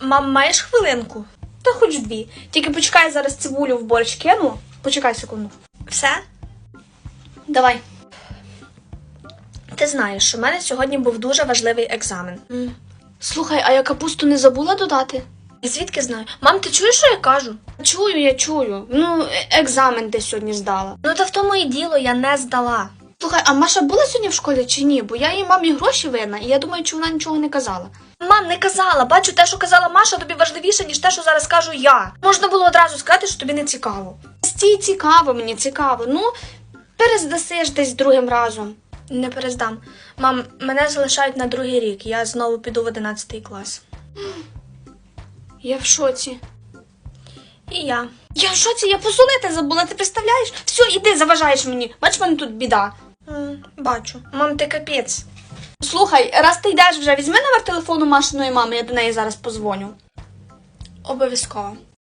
Мам, маєш хвилинку? Та хоч дві. Тільки почекай зараз цибулю в борщ кину. Почекай секунду. Все? Давай. Ти знаєш, що в мене сьогодні був дуже важливий екзамен. Слухай, а я капусту не забула додати? Звідки знаю? Мам, ти чуєш, що я кажу? Чую, я чую. Ну, е- екзамен ти сьогодні здала. Ну та в тому і діло, я не здала. Слухай, а Маша була сьогодні в школі чи ні? Бо я їй мамі гроші винна, і я думаю, чи вона нічого не казала. Мам, не казала. Бачу, те, що казала Маша, тобі важливіше, ніж те, що зараз кажу я. Можна було одразу сказати, що тобі не цікаво. Стій, цікаво, мені цікаво. Ну, перездасиш десь другим разом. Не перездам. Мам, мене залишають на другий рік. Я знову піду в 11 клас. Я в шоці. І я. Я в шоці, я посолити забула, ти представляєш? Все, іди, заважаєш мені. Бач, в мене тут біда. Бачу. Мам, ти капець. Слухай, раз ти йдеш вже, візьми номер телефону Машиної мами, я до неї зараз позвоню. Обов'язково.